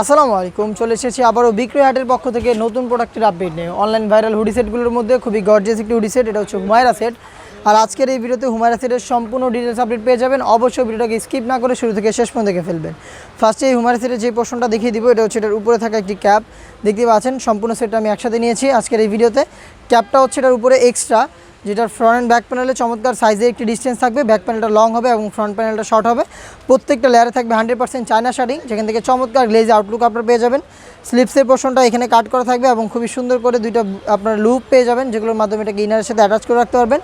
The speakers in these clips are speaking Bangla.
আসসালামু আলাইকুম, চলে এসেছি আবারও বিক্রয় হাটের পক্ষ থেকে নতুন প্রোডাক্টের আপডেট নিয়ে। অনলাইন ভাইরাল হুডি সেটগুলোর মধ্যে খুবই গর্জিয়াস একটি হুডি সেট এটা হচ্ছে হুমায়রা সেট আর আজকের এই ভিডিওতে হুমায়রা সেটের সম্পূর্ণ ডিটেলস আপডেট পেয়ে যাবেন। অবশ্যই ভিডিওটাকে স্কিপ না করে শুরু থেকে শেষ পর্যন্ত দেখে ফেলবেন। ফার্স্টে এই হুমায়রা সেটের যে পোর্শনটা দেখিয়ে দিব, এটা হচ্ছে এটার উপরে থাকা একটি ক্যাপ দেখতে পাচ্ছেন, সম্পূর্ণ সেটটা আমি একসাথে নিয়েছি আজকের এই ভিডিওতে। ক্যাপটা হচ্ছে এটার উপরে এক্সট্রা যেটার ফ্রন্ট অ্যান্ড ব্যাক প্যানেলে চমৎকার সাইজে একটি ডিস্টেন্স থাকবে। ব্যাক প্যানেলটা লং হবে এবং ফ্রন্ট প্যানেলটা শর্ট হবে। প্রত্যেকটা লেয়ারে থাকবে হান্ড্রেড পার্সেন্ট চায়না শাড়িং যেখান থেকে চমৎকার গ্লেজ আউটলুক আপনারা পেয়ে যাবেন। স্লিপসের পোর্শনটা এখানে কাট করা থাকবে এবং খুবই সুন্দর করে দুইটা আপনার লুপ পেয়ে যাবেন, যেগুলোর মাধ্যমে এটাকে ইনারের সাথে অ্যাটাচ করে রাখতে পারবেন।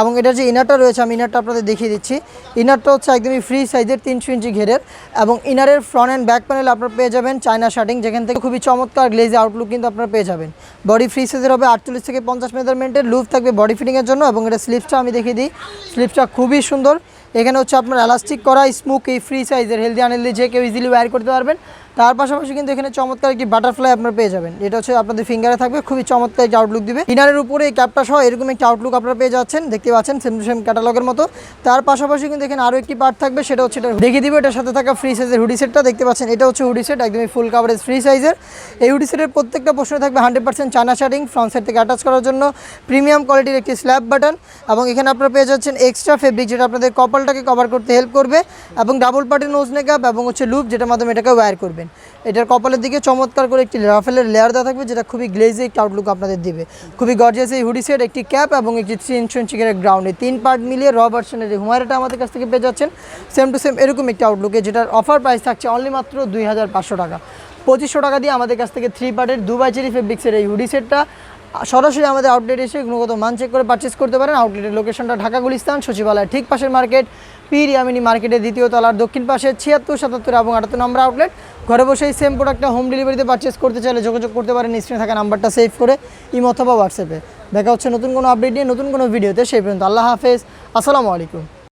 এবং এটার যে ইনারটা রয়েছে, আমি ইনারটা আপনাদের দেখিয়ে দিচ্ছি। ইনারটা হচ্ছে একদমই ফ্রি সাইজের তিনশো ইঞ্চি ঘেরের এবং ইনারের ফ্রন্ট অ্যান্ড ব্যাক প্যানেল আপনারা পেয়ে যাবেন চায়না শার্টিং যেখান থেকে খুবই চমৎকার গ্লেজ আউটলুক কিন্তু আপনারা পেয়ে যাবেন। বডি ফ্রি সাইজের হবে আটচল্লিশ থেকে পঞ্চাশ মেজারমেন্টের লুপ থাকবে বডি ফিটিংয়ের জন্য এবং এটা স্লিপসটা আমি দেখিয়ে দিই। স্লিপসটা খুবই সুন্দর। এখানে হচ্ছে আপনার এলাস্টিক করা, স্মুক, এই ফ্রি সাইজের হেলদি আনহেলদি যে কেউ ইজিলি ওয়্যার করতে পারবেন। তার পাশাপাশি কিন্তু এখানে চমৎকার একটি বাটারফ্লাই আপনারা পেয়ে যাবেন। এটা হচ্ছে আপনাদের ফিঙ্গারে থাকবে, খুবই চমৎকার একটি আউটলুক দিবে। ইনারের উপরে এই ক্যাপটা সহ এরকম একটি আউটলুক আপনারা পেয়ে যাচ্ছেন, দেখতে পাচ্ছেন সেম সেম ক্যাটালগের মতো। তার পাশাপাশি কিন্তু এখানে আরও একটি পার্ট থাকবে, সেটা হচ্ছে এটা দেখিয়ে দিবে, এটার সাথে থাকা ফ্রি সাইজের হুডি সেটটা দেখতে পাচ্ছেন, এটা হচ্ছে হুডি সেট একদমই ফুল কাভারেজ ফ্রি সাইজের এই হুডি সেটের প্রত্যেকটা প্রশ্নে থাকবে hundred percent China shirting front side থেকে অ্যাটাচ করার জন্য। প্রিমিয়াম কোয়ালিটির একটি স্ল্যাব বাটন এবং এখানে আপনারা পেয়ে যাচ্ছেন এক্সট্রা ফেব্রিক যেটা আপনাদের কপালটাকে কভার করতে হেল্প করবে এবং ডাবল পার্টের নোজ মেকআপ এবং হচ্ছে লুপ যেটার মাধ্যমে এটাকে ওয়্যার করবেন এটার কপালের দিকে চমৎকার করে একটি রাফেলের লেয়ার দেওয়া থাকবে, যেটা খুবই গ্লেজি একটি আউটলুক আপনাদের দিবে। খুবই গর্জিয়াস এই হুডি সেট একটি ক্যাপ এবং একটি থ্রি ইঞ্চ চিকের গ্রাউন্ড এই তিন পার্ট মিলিয়ে র ভার্সনের এই হুমায়রাটা আমাদের কাছ থেকে পেয়ে যাচ্ছেন। সেম টু সেম এরকম একটি আউটলুকে যেটার অফার প্রাইস থাকছে অনলি মাত্র দুই হাজার পাঁচশো টাকা। পঁচিশশো টাকা দিয়ে আমাদের কাছ থেকে থ্রি পার্টের দুবাই চেরি ফেব্রিক্সের এই হুডি সেটটা সরাসরি আমাদের আউটলেট এসে গুণগত মান চেক করে পারচেস করতে পারেন। আউটলেটের লোকেশনটা ঢাকা গুলিস্তান সচিবালয় ঠিক পাশের মার্কেট পিরিয়ামিনি মার্কেটের দ্বিতীয় তলার দক্ষিণ পাশে ছিয়াত্তর, সাতাত্তর এবং আটাত্তর নম্বর আউটলেট ঘরে বসে এই সেম প্রোডাক্টটা হোম ডেলিভারিতে পারচেস করতে চাইলে যোগাযোগ করতে পারেন স্ক্রিনে থাকা নাম্বারটা সেভ করে ইম অথবা হোয়াটসঅ্যাপে দেখা হচ্ছে নতুন কোনো আপডেট নিয়ে, নতুন কোনো ভিডিওতে সেই পর্যন্ত আল্লাহ হাফেজ। আসসালামু আলাইকুম।